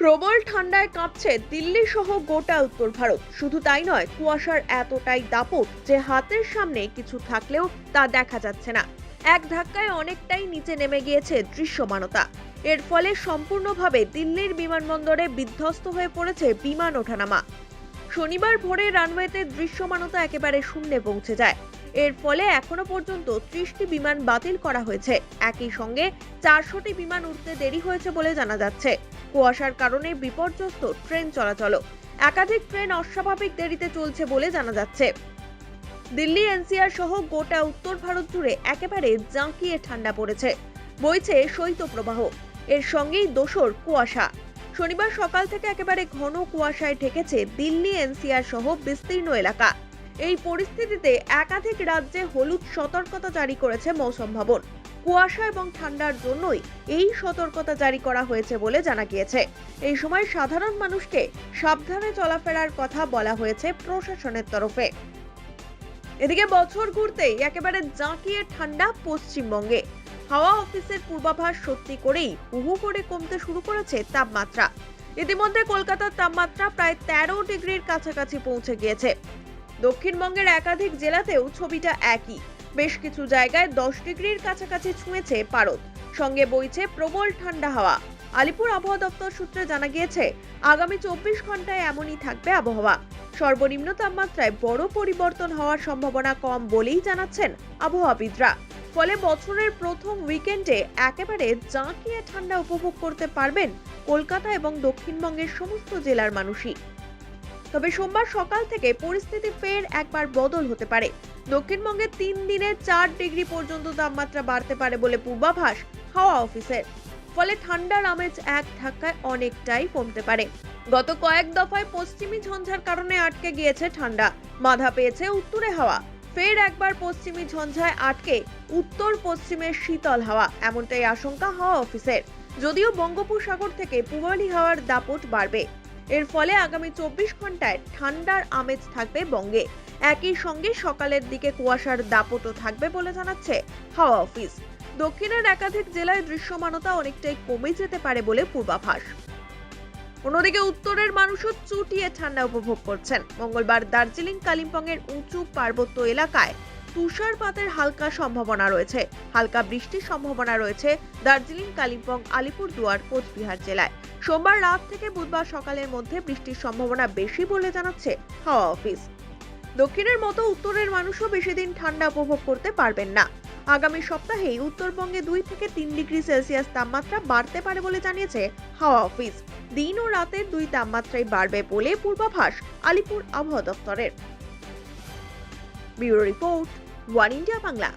প্রবল ঠান্ডায় কাঁপছে দিল্লি সহ গোটা উত্তর ভারত। শুধু তাই নয়, কুয়াশার এতটাই দাপট যে হাতের সামনে কিছু থাকলেও তা দেখা যাচ্ছে না। এক ধাক্কায় অনেকটাই নিচে নেমে গিয়েছে দৃশ্যমানতা। এর ফলে সম্পূর্ণভাবে দিল্লির বিমানবন্দরে বিধ্বস্ত হয়ে পড়েছে বিমান ওঠানামা। শনিবার ভোরে রানওয়েতে দৃশ্যমানতা একেবারে শূন্যে পৌঁছে যায়। এর ফলে এখনও পর্যন্ত ত্রিশটি বিমান বাতিল করা হয়েছে। একই সঙ্গে চারশোটি বিমান উঠতে দেরি হয়েছে বলে জানা যাচ্ছে। কুয়াশার কারণে বিপর্যস্ত ট্রেন চলাচল একাধিক ট্রেন অস্বাভাবিক দেরিতে চলছে বলে জানা যাচ্ছে। দিল্লি এনসিআর সহ গোটা উত্তর ভারত জুড়ে একেবারে জাঁকিয়ে ঠান্ডা পড়েছে। বইছে শৈত্যপ্রবাহ এর সঙ্গেই দোসর কুয়াশা। শনিবার সকাল থেকে একেবারে ঘন কুয়াশায় ঠেকেছে দিল্লি এনসিআর সহ বিস্তীর্ণ এলাকা। এই পরিস্থিতিতে একাধিক রাজ্যে হলুদ সতর্কতা জারি করেছে মৌসুম ভবন। কুয়াশা এবং ঠান্ডার জন্যই এই সতর্কতা জারি করা হয়েছে বলে জানা গিয়েছে। এই সময় সাধারণ মানুষকে সাবধানে চলাফেরার কথা বলা হয়েছে প্রশাসনের তরফে। এদিকে বছর ঘুরতেই একেবারে জাঁকিয়ে ঠান্ডা পশ্চিমবঙ্গে। হাওয়া অফিসের পূর্বাভাস সত্যি করেই হুহু করে কমতে শুরু করেছে তাপমাত্রা। ইতিমধ্যে কলকাতার তাপমাত্রা প্রায় তেরো ডিগ্রির কাছাকাছি পৌঁছে গিয়েছে। দক্ষিণবঙ্গের একাধিক জেলাতেও ছবিটা একই। বেশ কিছু জায়গায় দশ ডিগ্রির কাছাকাছি ছুঁয়েছে পারদ। সঙ্গে বইছে প্রবল ঠান্ডা হাওয়া। আলিপুর আবহাওয়া দপ্তর সূত্রে জানা গিয়েছে, আগামী চব্বিশ ঘন্টায় এমনই থাকবে আবহাওয়া। সর্বনিম্ন তাপমাত্রায় বড় পরিবর্তন হওয়ার সম্ভাবনা কম বলেই জানাচ্ছেন আবহাওয়াবিদরা। ফলে বছরের প্রথম উইকেন্ডে একেবারে জাঁকিয়ে ঠান্ডা উপভোগ করতে পারবেন কলকাতা এবং দক্ষিণবঙ্গের সমস্ত জেলার মানুষই। তবে সোমবার সকাল থেকে পরিস্থিতি ফের একবার বদল হতে পারে। দক্ষিণবঙ্গে তিন দিনে চার ডিগ্রি পর্যন্ত তাপমাত্রা বাড়তে পারে বলে পূর্বাভাস হাওয়া অফিসের। ফলে ঠান্ডার আমেজ এক ধাক্কায় অনেকটাই কমতে পারে। গত কয়েক দফায় পশ্চিমী ঝঞ্ঝার কারণে আটকে গিয়েছে ঠান্ডা। বাধা পেয়েছে উত্তরে হাওয়া। ফের একবার পশ্চিমী ঝঞ্ঝায় আটকে উত্তর পশ্চিমের শীতল হাওয়া, এমনটাই আশঙ্কা হাওয়া অফিসের। যদিও বঙ্গোপসাগর থেকে পূবালি হাওয়ার দাপট বাড়বে। এর ফলে আগামী চব্বিশ ঘন্টায় ঠান্ডার আমেজ থাকবে বঙ্গে। একই সঙ্গে সকালের দিকে কুয়াশার দাপটও থাকবে বলে জানাচ্ছে হাওয়া অফিস। দক্ষিণের একাধিক জেলায় দৃশ্যমানতা অনেকটাই কমে যেতে পারে বলে পূর্বাভাস। অন্যদিকে উত্তরের মানুষও চুটিয়ে ঠান্ডা উপভোগ করছেন। মঙ্গলবার দার্জিলিং, কালিম্পংয়ের উঁচু পার্বত্য এলাকায় তুষারপাতের হালকা সম্ভাবনা রয়েছে। হালকা বৃষ্টির সম্ভাবনা রয়েছে দার্জিলিং, কালিম্পং, আলিপুরদুয়ার, কোচবিহার জেলায়। সোমবার রাত থেকে বুধবার সকালের মধ্যে বৃষ্টির সম্ভাবনা বেশি বলে জানাচ্ছে হাওয়া অফিস। দক্ষিণের মতো উত্তরের মানুষও বেশি দিন ঠান্ডা উপভোগ করতে পারবেন না। আগামী সপ্তাহেই উত্তরবঙ্গে দুই থেকে তিন ডিগ্রি সেলসিয়াস তাপমাত্রা বাড়তে পারে বলে জানিয়েছে হাওয়া অফিস। দিন ও রাতের দুই তাপমাত্রাই বাড়বে বলে পূর্বাভাস আলিপুর আবহাওয়া দপ্তরের। Bureau report, one India Bangla.